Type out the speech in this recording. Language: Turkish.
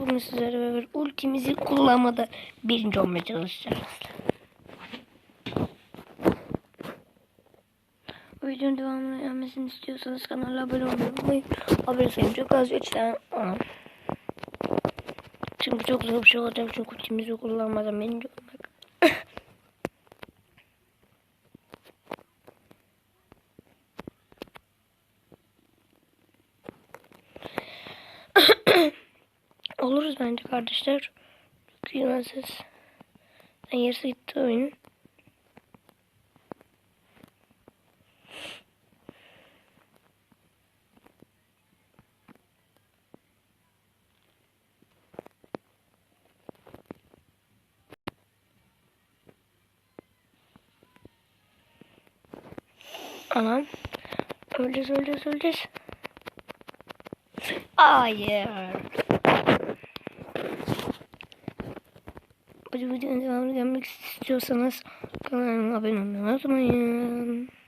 Bugün sizlerle beraber ultimizi kullanmada birinci olmaya çalışacağız. Bu videonun devamını gelmesini istiyorsanız kanala abone olmayı. Abone sayım çok az 3 tane on. Çünkü çok zor bir şey olacak çünkü ultimizi kullanmadan birinci Oluruz bence kardeşler. Güvensiz. Ben yarısı gitti oyun. Anam. Öleceğiz öleceğiz öleceğiz. Hayır. Bu videonun devamını gelmek istiyorsanız kanalıma abone olmayı unutmayın.